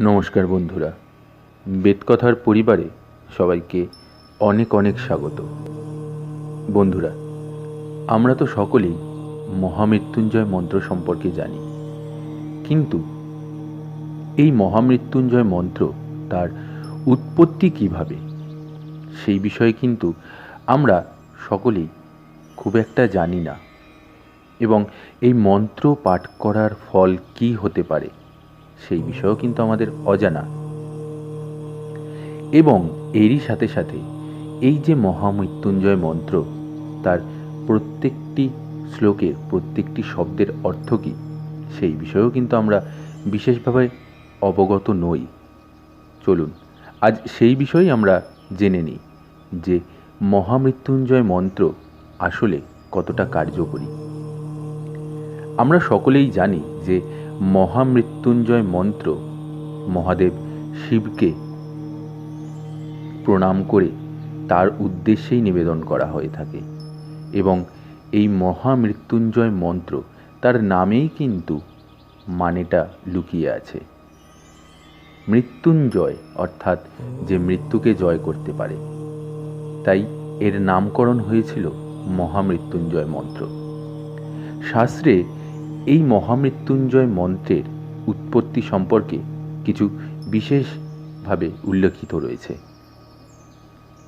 নমস্কার বন্ধুরা। বেদকথার পরিবারে সবাইকে অনেক অনেক স্বাগত। বন্ধুরা, আমরা তো সকলেই মহামৃত্যুঞ্জয় মন্ত্র সম্পর্কে জানি। কিন্তু এই মহামৃত্যুঞ্জয় মন্ত্র তার উৎপত্তি কীভাবে? সেই বিষয়ে কিন্তু আমরা সকলেই খুব একটা জানি না। এবং এই মন্ত্র পাঠ করার ফল কি হতে পারে? সেই বিষয়েও কিন্তু আমাদের অজানা। এবং এরই সাথে সাথে এই যে মহামৃত্যুঞ্জয় মন্ত্র, তার প্রত্যেকটি শ্লোকের, প্রত্যেকটি শব্দের অর্থ কী, সেই বিষয়েও কিন্তু আমরা বিশেষভাবে অবগত নই। চলুন, আজ সেই বিষয়েই আমরা জেনে নিই যে মহামৃত্যুঞ্জয় মন্ত্র আসলে কতটা কার্যকরী। আমরা সকলেই জানি যে মহামৃত্যুঞ্জয় মন্ত্র মহাদেব শিবকে প্রণাম করে তার উদ্দেশ্যেই নিবেদন করা হয়ে থাকে। এবং এই মহামৃত্যুঞ্জয় মন্ত্র তার নামেই কিন্তু মানেটা লুকিয়ে আছে। মৃত্যুঞ্জয় অর্থাৎ যে মৃত্যুকে জয় করতে পারে। তাই এর নামকরণ হয়েছিল মহামৃত্যুঞ্জয় মন্ত্র। শাস্ত্রে এই মহামৃত্যুঞ্জয় মন্ত্রের উৎপত্তি সম্পর্কে কিছু বিশেষভাবে উল্লেখিত রয়েছে।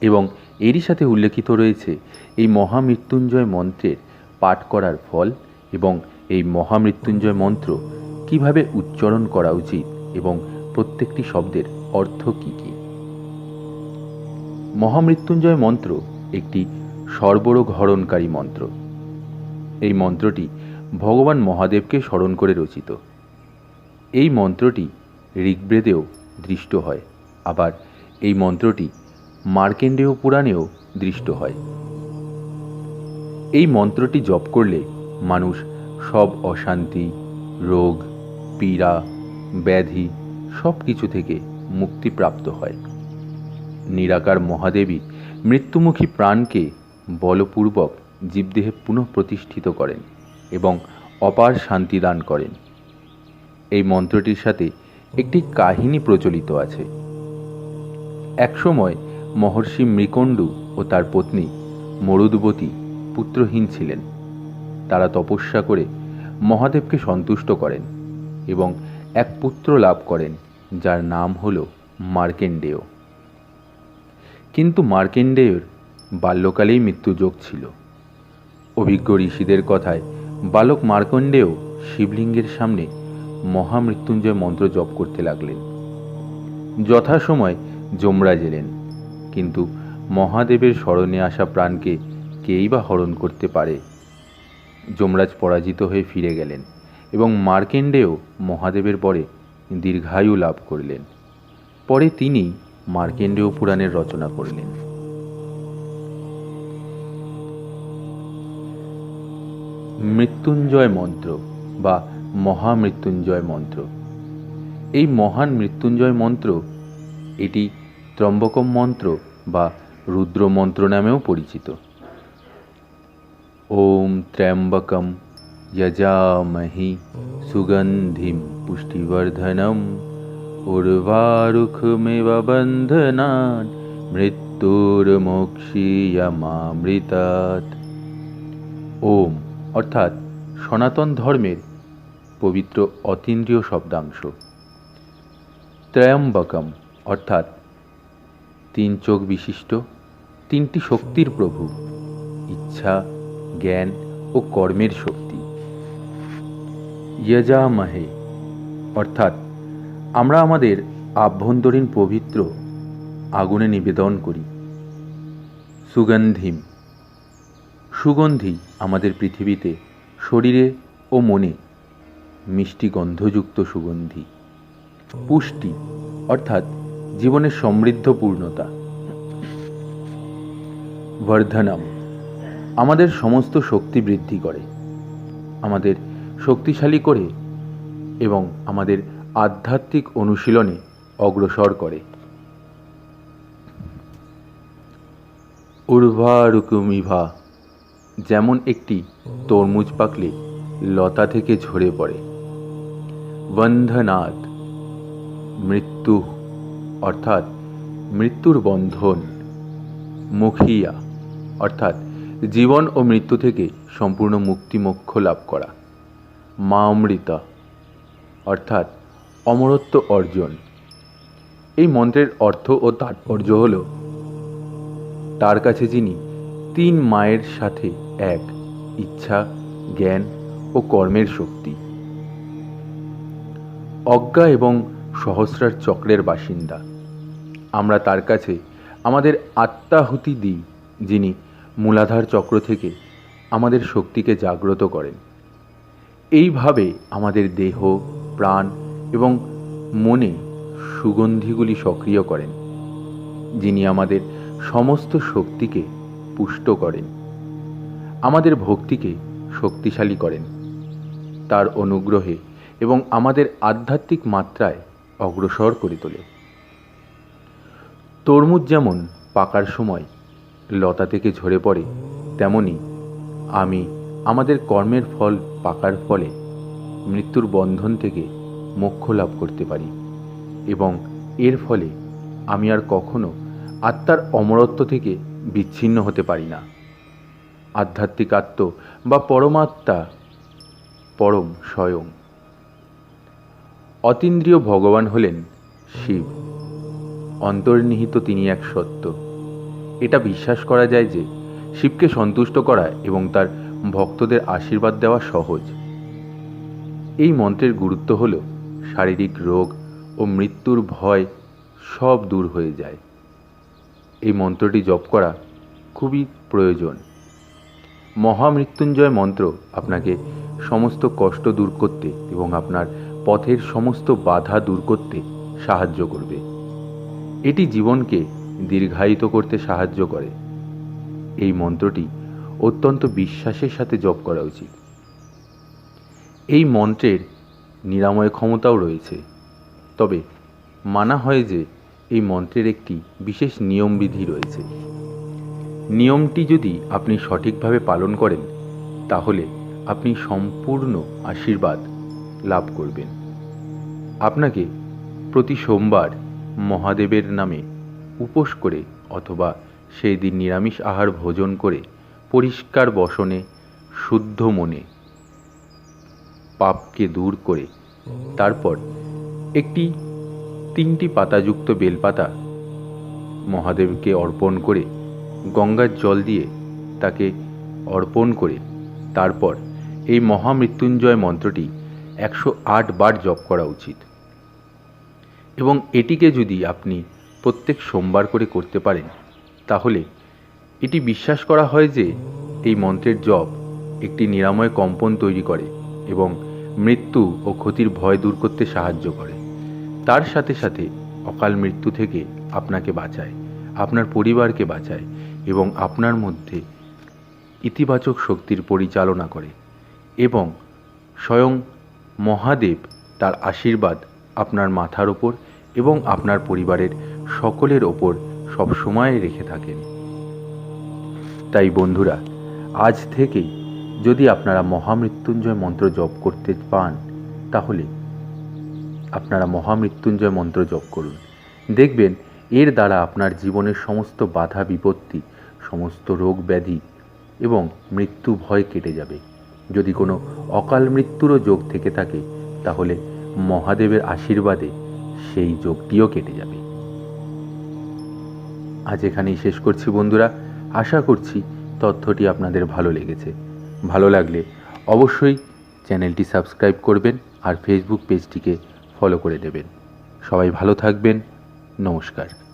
এবং এরই সাথে উল্লেখিত রয়েছে এই মহামৃত্যুঞ্জয় মন্ত্রের পাঠ করার ফল এবং এই মহামৃত্যুঞ্জয় মন্ত্র কীভাবে উচ্চারণ করা উচিত এবং প্রত্যেকটি শব্দের অর্থ কী কী? মহামৃত্যুঞ্জয় মন্ত্র একটি সর্বরোঘরণকারী মন্ত্র। এই মন্ত্রটি ভগবান মহাদেবকে স্মরণ করে রচিত। এই মন্ত্রটি ঋগ্বেদেও দৃষ্ট হয়, আবার এই মন্ত্রটি মার্কেন্ডেয় পুরাণেও দৃষ্ট হয়। এই মন্ত্রটি জপ করলে মানুষ সব অশান্তি, রোগ, পীড়া, ব্যাধি সব কিছু থেকে মুক্তিপ্রাপ্ত হয়। নিরাকার মহাদেবী মৃত্যুমুখী প্রাণকে বলপূর্বক জীবদেহে পুনঃপ্রতিষ্ঠিত করেন। এবং অপার শান্তি দান করেন। এই মন্ত্রটির সাথে একটি কাহিনী প্রচলিত আছে। একসময় মহর্ষি মৃকণ্ডু ও তার পত্নী মরুদবতী পুত্রহীন ছিলেন। তারা তপস্যা করে মহাদেবকে সন্তুষ্ট করেন এবং এক পুত্র লাভ করেন, যার নাম হল মার্কেন্ডেয়। কিন্তু মার্কেন্ডেয়র বাল্যকালেই মৃত্যুযোগ ছিল। অভিজ্ঞ ঋষিদের কথায় বালক মার্কণ্ডেয় শিবলিঙ্গের সামনে মহামৃত্যুঞ্জয় মন্ত্র জপ করতে লাগলেন। যথাসময় যমরাজ এলেন, কিন্তু মহাদেবের স্মরণে আসা প্রাণকে কেই বা হরণ করতে পারে? যমরাজ পরাজিত হয়ে ফিরে গেলেন এবং মার্কেন্ডেয় মহাদেবের পরে দীর্ঘায়ু লাভ করলেন। পরে তিনি মার্কেন্ডেয় পুরাণের রচনা করলেন। মৃত্যুঞ্জয় মন্ত্র বা মহামৃত্যুঞ্জয় মন্ত্র এই মহান মৃত্যুঞ্জয় মন্ত্র এটি ত্রম্বকম মন্ত্র বা রুদ্র মন্ত্র নামেও পরিচিত। ওম ত্র্যম্বকম যজামহি সুগন্ধিম পুষ্টিবর্ধনম উর্বারুকমেব বন্ধনান মৃত্যুর্মোক্ষীয়মামৃতাৎ। ওম অর্থাৎ সনাতন ধর্মের পবিত্র অতীন্দ্রিয় শব্দাংশ। ত্রয়ম্বকম, অর্থাৎ তিন চোখ বিশিষ্ট, তিনটি শক্তির প্রভু, ইচ্ছা, জ্ঞান ও কর্মের শক্তি। ইয়জামাহে, অর্থাৎ আমরা আমাদের আভ্যন্তরীণ পবিত্র আগুনে নিবেদন করি। সুগন্ধিম সুগন্ধি আমাদের পৃথিবীতে শরীরে ও মনে মিষ্টি গন্ধযুক্ত সুগন্ধি। পুষ্টি, অর্থাৎ জীবনের সমৃদ্ধ পূর্ণতা। বর্ধনম, আমাদের সমস্ত শক্তি বৃদ্ধি করে, আমাদের শক্তিশালী করে এবং আমাদের আধ্যাত্মিক অনুশীলনে অগ্রসর করে। উর্ভারুকুমিভা। যেমন একটি তরমুজ পাকলে লতা থেকে ঝরে পড়ে। বন্ধনাথ মৃত্যু, অর্থাৎ মৃত্যুর বন্ধন, মুখিয়া, অর্থাৎ জীবন ও মৃত্যু থেকে সম্পূর্ণ মুক্তি মোক্ষ লাভ করা। মা অমৃতা অর্থাৎ অমরত্ব অর্জন। এই মন্ত্রের অর্থ ও তাৎপর্য হল, তার কাছে যিনি তিন মায়ের সাথে এক ইচ্ছা, জ্ঞান ও কর্মের শক্তি। অজ্ঞা এবং সহস্রার চক্রের বাসিন্দা। আমরা তার কাছে আমাদের আত্মাহুতি দিই, যিনি মূলাধার চক্র থেকে আমাদের শক্তিকে জাগ্রত করেন। এইভাবে আমাদের দেহ, প্রাণ এবং মনে সুগন্ধিগুলি সক্রিয় করেন, যিনি আমাদের সমস্ত শক্তিকে পুষ্ট করেন। আমাদের ভক্তিকে শক্তিশালী করেন। তার অনুগ্রহে এবং আমাদের আধ্যাত্মিক মাত্রায় অগ্রসর করে তোলে। তরমুজ যেমন পাকার সময় লতা থেকে ঝরে পড়ে, তেমনি আমি আমাদের কর্মের ফল পাকার ফলে মৃত্যুর বন্ধন থেকে মোক্ষ লাভ করতে পারি এবং এর ফলে আমি আর কখনো আত্মার অমরত্ব থেকে বিচ্ছিন্ন হতে পারি না। আধ্যাত্মিক আত্ম বা পরমাত্মা পরম স্বয়ং। অতীন্দ্রিয় ভগবান হলেন শিব। অন্তর্নিহিত তিনি এক সত্য। এটা বিশ্বাস করা যায় যে শিবকে সন্তুষ্ট করা এবং তার ভক্তদের আশীর্বাদ দেওয়া সহজ। এই মন্ত্রের গুরুত্ব হল শারীরিক রোগ ও মৃত্যুর ভয় সব দূর হয়ে যায়। এই মন্ত্রটি জপ করা খুবই প্রয়োজন। মহামৃত্যুঞ্জয় মন্ত্র আপনাকে সমস্ত কষ্ট দূর করতে এবং আপনার পথের সমস্ত বাধা দূর করতে সাহায্য করবে। এটি জীবনকে দীর্ঘায়িত করতে সাহায্য করে। এই মন্ত্রটি অত্যন্ত বিশ্বাসের সাথে জপ করা উচিত। এই মন্ত্রের নিরাময় ক্ষমতাও রয়েছে। তবে মানা হয় যে এই মন্ত্রের একটি বিশেষ নিয়মবিধি রয়েছে। নিয়মটি যদি আপনি সঠিকভাবে পালন করেন, তাহলে আপনি সম্পূর্ণ আশীর্বাদ লাভ করবেন। আপনাকে প্রতি সোমবার মহাদেবের নামে উপোস করে অথবা সেই দিন নিরামিষ আহার ভোজন করে পরিষ্কার বসনে, শুদ্ধ মনে পাপকে দূর করে তারপর একটি তিনটি পাতাযুক্ত বেলপাতা। মহাদেবকে অর্পণ করে গঙ্গার জল দিয়ে তাকে অর্পণ করে তারপর এই মহামৃত্যুঞ্জয় মন্ত্রটি একশো আট বার জপ করা উচিত। এবং এটিকে যদি আপনি প্রত্যেক সোমবার করে করতে পারেন, তাহলে এটি বিশ্বাস করা হয় যে এই মন্ত্রের জপ একটি নিরাময় কম্পন তৈরি করে এবং মৃত্যু ও ক্ষতির ভয় দূর করতে সাহায্য করে। তার সাথে সাথে অকাল মৃত্যু থেকে আপনাকে বাঁচায়, আপনার পরিবারকে বাঁচায় এবং আপনার মধ্যে ইতিবাচক শক্তির পরিচালনা করে এবং স্বয়ং মহাদেব তার আশীর্বাদ আপনার মাথার ওপর এবং আপনার পরিবারের সকলের ওপর সবসময় রেখে থাকেন। তাই বন্ধুরা, আজ থেকেই যদি আপনারা মহামৃত্যুঞ্জয় মন্ত্র জপ করতে পান, তাহলে আপনারা মহামৃত্যুঞ্জয় মন্ত্র জপ করুন। দেখবেন এর দ্বারা আপনার জীবনের সমস্ত বাধা বিপত্তি, সমস্ত রোগ ব্যাধি এবং মৃত্যু ভয় কেটে যাবে। যদি কোনো অকাল মৃত্যুরও যোগ থেকে থাকে, তাহলে মহাদেবের আশীর্বাদে সেই যোগটিও কেটে যাবে। আজ এখানেই শেষ করছি বন্ধুরা। আশা করছি তথ্যটি আপনাদের ভালো লেগেছে। ভালো লাগলে অবশ্যই চ্যানেলটি সাবস্ক্রাইব করবেন আর ফেসবুক পেজটিকে ফলো করে নেবেন। সবাই ভালো থাকবেন। নমস্কার।